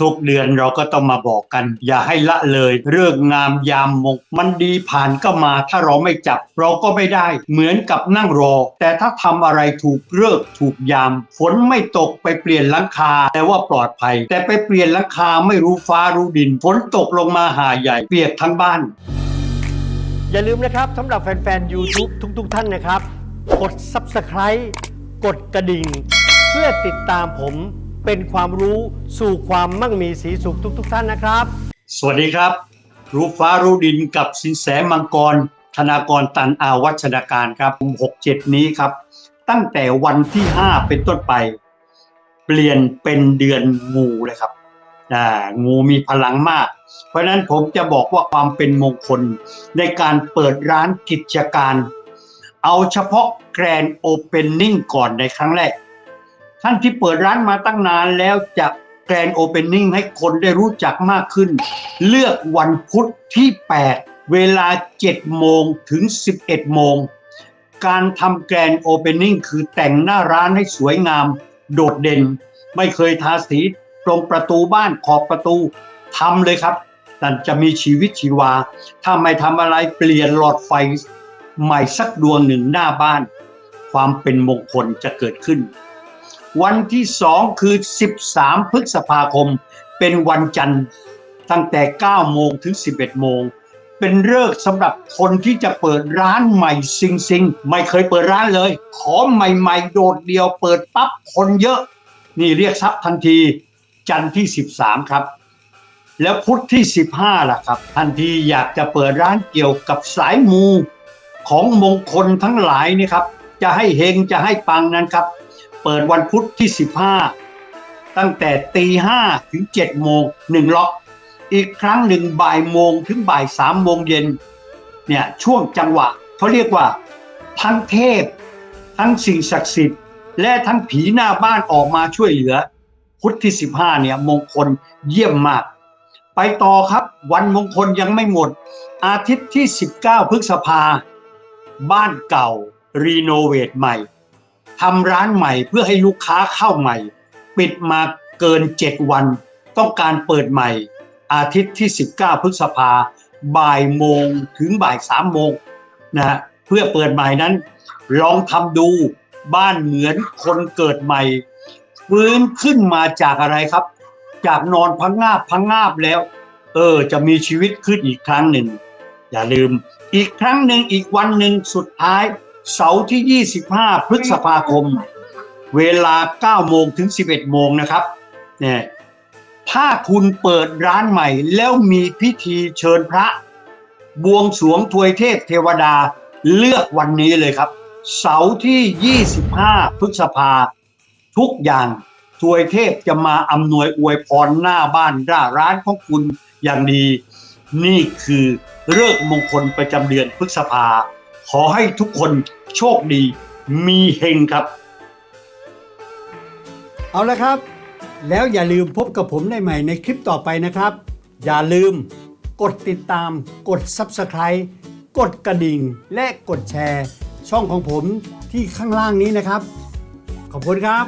ทุกๆเดือนเราก็ต้องมาบอกกัน อย่าให้ละเลยเรื่องงามยามมงมันดีผ่านก็มาถ้าเราไม่จับเราก็ไม่ได้ เหมือนกับนั่งรอ แต่ถ้าทำอะไรถูกเลิกถูกยาม ฝนไม่ตกไปเปลี่ยนหลังคาแต่ว่าปลอดภัย แต่ไปเปลี่ยนหลังคาไม่รู้ฟ้ารู้ดินฝนตกลงมาหาใหญ่เปียกทั้งบ้าน อย่าลืมนะครับสำหรับแฟนๆ YouTube ทุกๆ ท่านนะครับ กด Subscribe กดกระดิ่ง เพื่อติดตามผม เป็นความรู้สู่ความมั่งมีสีสุขทุกๆท่านนะครับ สวัสดีครับ รู้ฟ้ารู้ดินกับสินแสมังกร ธนากรตันอาวัชนาการครับ 67 นี้ครับ ตั้งแต่วันที่ 5 เป็นต้นไป เปลี่ยนเป็นเดือนงูเลยครับงูมีพลังมาก เพราะฉะนั้นผมจะบอกว่าความเป็นมงคลในการเปิดร้านกิจการ เอาเฉพาะแกรนโอเปนนิ่งก่อนในครั้งแรก ท่านที่เปิดร้านมาตั้งนานแล้วจะแกรนโอเปนนิ่งให้คนได้รู้จักมากขึ้น เลือกวันพุธที่ 8 เวลา 7 โมงถึง 11 โมง การทำแกรนโอเปนนิ่งคือแต่งหน้าร้านให้สวยงาม โดดเด่น ไม่เคยทาสีตรงประตูบ้านขอบประตูทำเลยครับนั่นจะมีชีวิตชีวา ถ้าไม่ทำอะไรเปลี่ยนหลอดไฟใหม่สักดวงหนึ่งหน้าบ้าน ความเป็นมงคลจะเกิดขึ้น วันที่สองคือ 13 พฤษภาคม เป็นวันจันทร์ตั้งแต่ 9 โมงถึง 11 โมง เป็นเลิกษ์สำหรับคนที่จะเปิดร้านใหม่ซิงซิงไม่เคยเปิดร้านเลย ขอใหม่ๆ โดดเดียวเปิดปั๊บคนเยอะ นี่เรียกทรัพย์ทันที จันทร์ที่ 13 ครับ แล้วพุธที่ 15 ล่ะครับ ทันทีอยากจะเปิดร้านเกี่ยวกับสายมูของมงคลทั้งหลายนี่ครับ จะให้เฮงจะให้ปังนั้นครับ เปิดวันพุธที่ 15 ตั้งแต่ตีห้าถึง7โมงหนึ่งล็อก อีกครั้งหนึ่งบ่ายโมงถึงบ่ายสามโมงเย็นเนี่ยช่วงจังหวะเขาเรียกว่า ทั้งเทพ ทั้งสิ่งศักดิ์สิทธิ์ และทั้งผีหน้าบ้านออกมาช่วยเหลือ พุธที่ 15 เนี่ยมงคลเยี่ยมมาก ไปต่อครับวันมงคลยังไม่หมด อาทิตย์ที่ 19 พฤษภา บ้านเก่ารีโนเวทใหม่ ทำร้านใหม่เพื่อให้ลูกค้าเข้าใหม่ ปิดมาเกิน 7 วัน ต้องการเปิดใหม่ อาทิตย์ที่ 19 พฤษภาบ่ายโมงถึงบ่าย3โมงนะฮะเพื่อเปิดใหม่นั้น ลองทำดูบ้านเหมือนคนเกิดใหม่ฟื้นขึ้นมาจากอะไรครับ จากนอนพังงาบพังงาบแล้ว เออ จะมีชีวิตขึ้นอีกครั้งหนึ่ง อย่าลืม อีกครั้งหนึ่งอีกวันหนึ่งสุดท้าย เสาร์ที่ 25 พฤษภาคม เวลา 9 โมงถึง 11 โมงนะครับเนี่ยถ้าคุณเปิดร้านใหม่แล้วมีพิธีเชิญพระ บวงสรวงทวยเทพเทวดาเลือกวันนี้เลยครับ เสาร์ที่ 25 พฤษภา ทุกอย่างทวยเทพจะมาอำนวยอวยพรหน้าบ้านหน้าร้านของคุณอย่างดี นี่คือเลิกมงคลประจำเดือนพฤษภา ขอให้ทุกคนโชคดี มีเฮงครับ เอาละครับ แล้วอย่าลืมพบกับผมได้ใหม่ในคลิปต่อไปนะครับ อย่าลืมกดติดตาม กด Subscribe กดกระดิ่ง และกดแชร์ ช่องของผมที่ข้างล่างนี้นะครับ ขอบคุณครับ